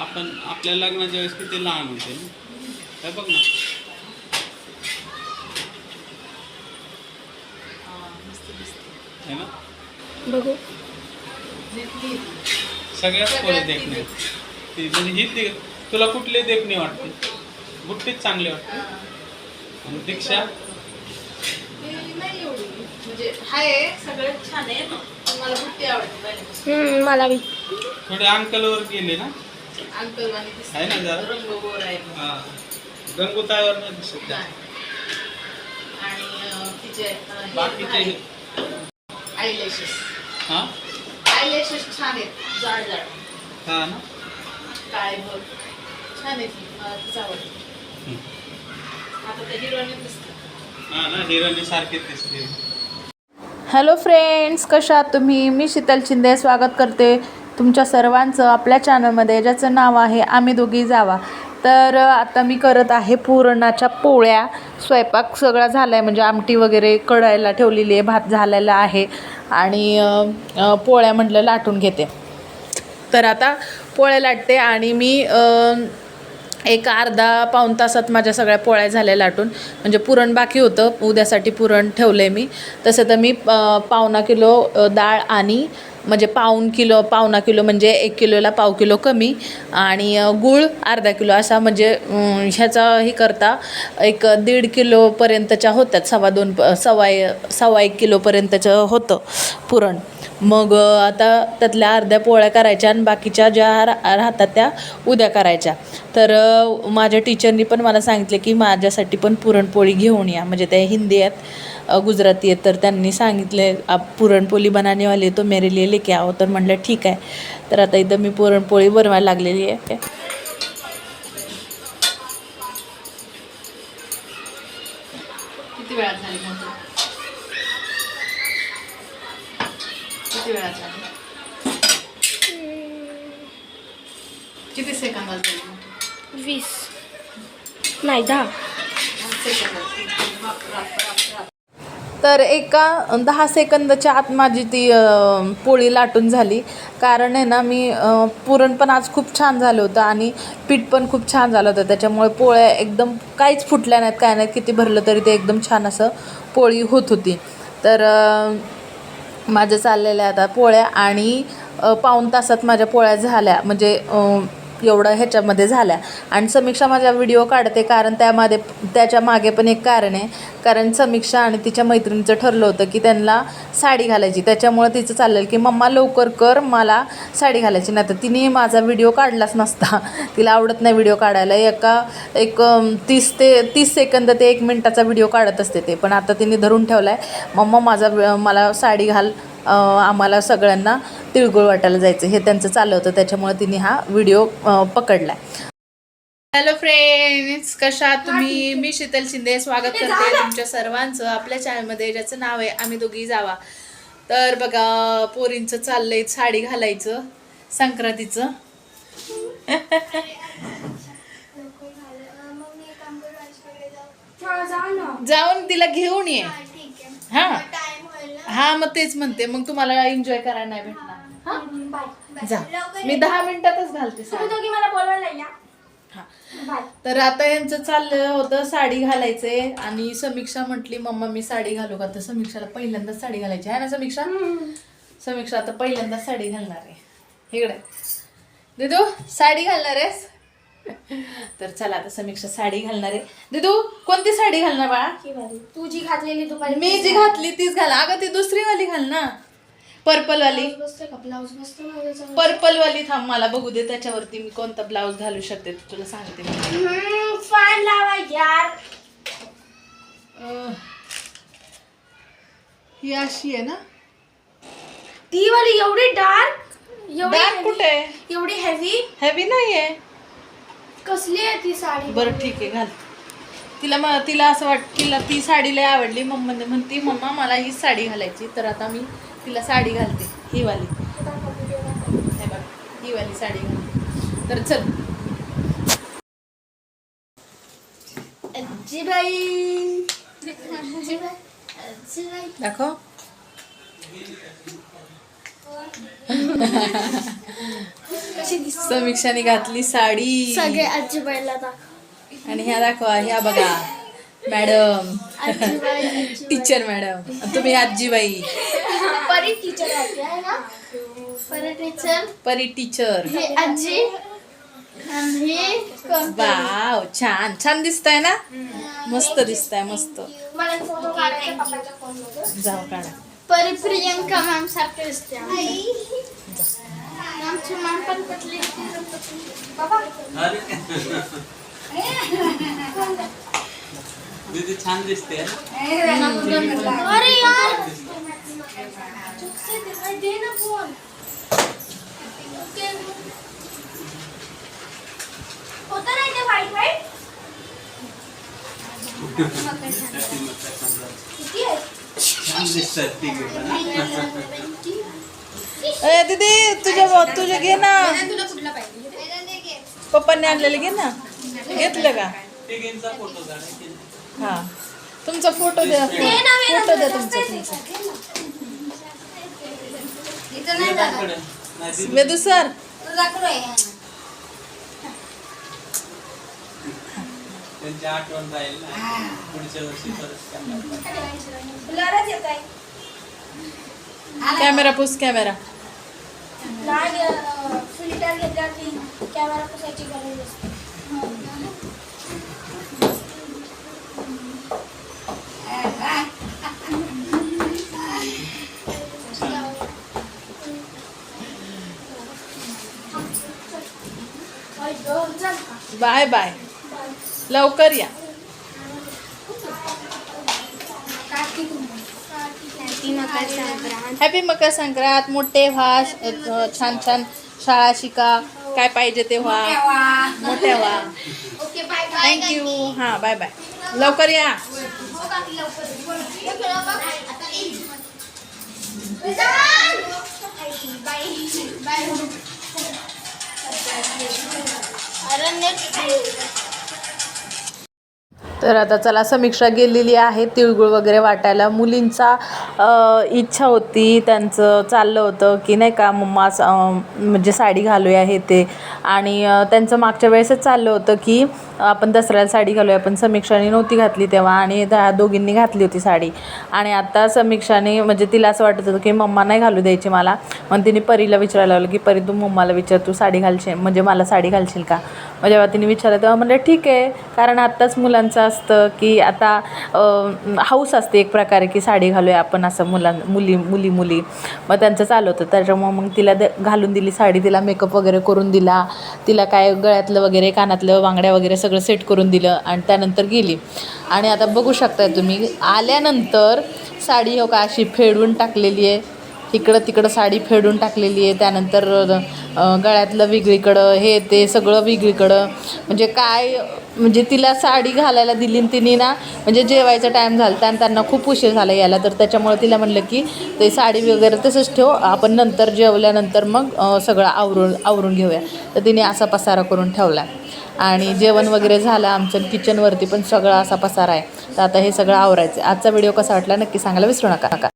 आपण आपल्या लग्नाच्या वेळेस किती लहान होते? ना हे बघ ना. है ना. बघू. सगळ्यात पोरे देखणे ती म्हणजे ही ती तुला कुठली देखणी वाटते? गुट्टीच चांगली वाटते. आणि दीक्षा? सगळ्यात मला बी. थोडे अंकलवर गेले ना? अंकल वाणी आहे ना जरा? दिसते रंग गोर आहे हा. गंगोताईवर नाही दिसत त्या. नाही. आणि अं, तिचे बाकीचे आयलॅशेस हा? आयलॅशेस छान आहेत. जाड जाड हा ना? काळे भर छान आहे ती मला तीच आवडते. हम्म. आता त्या हिरोने दिसते हा ना हिरोनी सारखीच दिसते. हॅलो फ्रेंड्स कशा आहात तुम्ही? मी शीतल शिंदे स्वागत करते. तुमच्या सर्वांचं आपल्या चॅनलमध्ये ज्याचं नाव आहे आम्ही दोघी जावा. तर आता मी करत आहे पुरणाच्या पोळ्या. स्वयंपाक सगळा झाला आहे म्हणजे आमटी वगैरे कढायला ठेवलेली आहे भात झालेला आहे. आणि पोळ्या म्हटलं लाटून घेते. तर आता पोळ्या लाटते आणि मी एक अर्धा पाऊण तासात माझ्या सगळ्या पोळ्या झाल्या लाटून. म्हणजे पुरण बाकी होतं उद्यासाठी पुरण ठेवलं आहे मी. तसं तर मी पावणा किलो डाळ आणि म्हणजे पाऊण किलो पावणा किलो म्हणजे एक किलोला पाव किलो कमी आणि गूळ अर्धा किलो असा म्हणजे ह्याचा हे करता एक दीड किलोपर्यंतच्या होत्यात सव्वा दोन प- सव्वा सव्वा एक किलोपर्यंतचं होतं पुरण. मग आता त्यातल्या अर्ध्या पोळ्या करायच्या आणि बाकीच्या ज्या रा राहतात त्या उद्या करायच्या. तर माझ्या टीचरनी पण मला सांगितले की माझ्यासाठी पण पुरणपोळी घेऊन या म्हणजे त्या हिंदी आहेत. गुजराती आहेत तर त्यांनी सांगितले आप पुरणपोळी बनाने वाले तो मेरे लिए लेके आओ. तर म्हटलं ठीक आहे. तर आता इथं मी पुरणपोळी बनवायला लागलेली आहे. किती वेळात झाली मोठी? किती वेळात झाली? किती सेकंदात झाली मोठी? वीस. नाही दहा. सेकंदात. तर एका दहा सेकंदाच्या आत माझी ती पोळी लाटून झाली. कारण आहे ना मी पुरण पण आज खूप छान झालं होतं आणि पीठ पण खूप छान झालं होतं. त्याच्यामुळे पोळ्या एकदम काहीच फुटल्या नाहीत काय नाहीत. किती भरलं तरी ते एकदम छान असं पोळी होत होती. तर माझ्या चाललेल्या आता पोळ्या आणि पाऊण तासात माझ्या पोळ्या झाल्या. म्हणजे एवढं ह्याच्यामध्ये झाल्या. आणि समीक्षा माझ्या व्हिडिओ काढते कारण त्यामध्ये त्याच्यामागे पण एक कारण आहे. कारण समीक्षा आणि तिच्या मैत्रिणीचं ठरलं होतं की त्यांना साडी घालायची. त्याच्यामुळं तिचं चाललेलं की मम्मा लवकर कर मला साडी घालायची. नाही तर तिने माझा व्हिडिओ काढलाच नसता. तिला आवडत नाही व्हिडिओ काढायला. एका एक तीस ते तीस सेकंद ते एक मिनटाचा व्हिडिओ काढत असते ते. पण आता तिने धरून ठेवला आहे मम्मा माझा मला साडी घाल. आम्हाला सगळ्यांना तिळगुळ वाटायला जायचं. हे त्यांचं चाललं होतं. त्याच्यामुळे तिने हा व्हिडिओ पकडला हॅलो फ्रेंड्स कशा तुम्ही? मी शीतल शिंदे. स्वागत करते तुमच्या सर्वांचं. आपल्या चॅनलमध्ये ज्याचं नाव आहे आम्ही दोघी जावा. तर बघा पोरींचं चाललंय साडी घालायचं संक्रांतीचं. जाऊन तिला घेऊन ये. हा हा मग तेच म्हणते. मग तुम्हाला एन्जॉय करायला नाही भेटणार. हा? जा. मी दहा मिनिटातच घालते साडी. मला बोलवायला या. हा. बाय. तर आता यांचं चाललं होतं साडी घालायचंय आणि समीक्षा म्हटली मम्मा मी साडी घालू का? तर समीक्षाला पहिल्यांदाच साडी घालायची. आहे ना समीक्षा? समीक्षा आता पहिल्यांदाच साडी घालणार आहे. इकडे. दिदू साडी घालणार आहेस? तर चला आता समीक्षा साडी घालणार आहे. दिदू कोणती साडी घालणार बाळा? तू जी घातलेली दुपारी मी जी घातली तीच घाल. अगं ती दुसरी वाली घाल ना. पर्पल वाली का? ब्लाऊज बसतो? पर्पल वाली थांब मला बघू दे त्याच्यावरती मी कोणता ब्लाऊज घालू शकते ते तुला सांगते मी. हम्म, फॅन लावा यार. अं, ही अशी आहे ना? ती वाली एवढी डार्क डार्क एवढी कुठे एवढी हेवी हेवी नाही आहे कसली आहे ती साडी? बरं ठीक आहे घाल. तिला म तिला असं वाट तिला ती साडी लय आवडली. मम्मा म्हणती मम्मा मला ही साडी घालायची तर आता मी तिला साडी घालते ही वाली. हे बघ ही वाली साडी घालते. तर चल. आजीबाई. दाखव. समीक्षाने घातली साडी. सगळे आजीबाईला दाखव. आणि ह्या दाखवा ह्या बघा. मॅडम. Teacher madam. तुम्ही आजीबाई. परी टीचर परी टीचर. परी टीचर. हे आजी? वाव छान. छान दिसताय ना? मस्त दिसताय मस्त. जाऊ काढा. परी प्रियंका मॅम सारखे दिसते आमची. मॅम पण पटली दीदी छान दिसते. अरे यार. दे ना फोन होतं नाही ते वाईट वाईट? किती आहे ए दीदी तुझ्या तुझे घे ना. पप्पांनी आणलेले घे ना. घेतलं का? हा. तुमचा फोटो द्या. फोटो द्या तुमचा वेदू सर त्यांची आठवण राहील ना पुढच्या वर्षी परत त्यांना ब्लरच येत आहे. कॅमेरा पुस कॅमेरा. लहान फिल्टर घेतल्यावर ती कॅमेरा पुसायची गरज असते. बाय. बाय. लवकर या. हॅपी मकर संक्रांत मोठे व्हा छान छान शाळा शिका. काय पाहिजे ते व्हा. मोठ्या व्हा थँक्यू हां बाय बाय लवकर या. अरे तर आता चला समीक्षा गेलेली आहे तिळगुळ वगैरे वाटायला. मुलींचा इच्छा होती त्यांचं चाललं होतं की नाही का मम्मा म्हणजे साडी घालूया हे ते. आणि त्यांचं मागच्या वेळेसच चाललं होतं की आपण दसऱ्याला साडी घालूया पण समीक्षाने नव्हती घातली तेव्हा आणि त्या दोघींनी घातली होती साडी. आणि आता समीक्षाने म्हणजे तिला असं वाटत होतं की मम्मा नाही घालू द्यायची मला. मग तिने परीला विचारायला लागलं की परी तू मम्माला विचार तू साडी घालशील म्हणजे मला साडी घालशील का? मग जेव्हा तिने विचारलं तेव्हा म्हणलं ठीक आहे. कारण आत्ताच मुलांचा असतं की आता हाऊस हौस असते एक प्रकारे की साडी घालूया आपण असं मुलां मुली मुली मुली मग त्यांचं चालू होतं त्याच्यामुळं मग तिला द घालून दिली साडी तिला मेकअप वगैरे करून दिला. तिला काय गळ्यातलं वगैरे कानातलं बांगड्या वगैरे सगळं सेट करून दिलं आणि त्यानंतर गेली. आणि आता बघू शकताय तुम्ही आल्यानंतर साडी हो का अशी फेडून टाकलेली आहे. इकडं तिकडं साडी फेडून टाकलेली आहे. त्यानंतर गळ्यातलं वेगळीकडं हे ते सगळं वेगळीकडं. म्हणजे काय म्हणजे तिला साडी घालायला दिली आणि तिने ना म्हणजे जेवायचा टाईम झाला आणि त्यांना खूप उशीर झाला यायला. तर त्याच्यामुळे तिला म्हणलं की ते साडी वगैरे तसंच ठेव आपण नंतर जेवल्यानंतर मग सगळं आवरून आवरून घेऊया. तर तिने असा पसारा करून ठेवला. आणि जेवण वगैरे झालं आमचं किचनवरती पण सगळा असा पसारा आहे. तर आता हे सगळं आवरायचं. आजचा व्हिडिओ कसा वाटला नक्की सांगायला विसरू नका नका.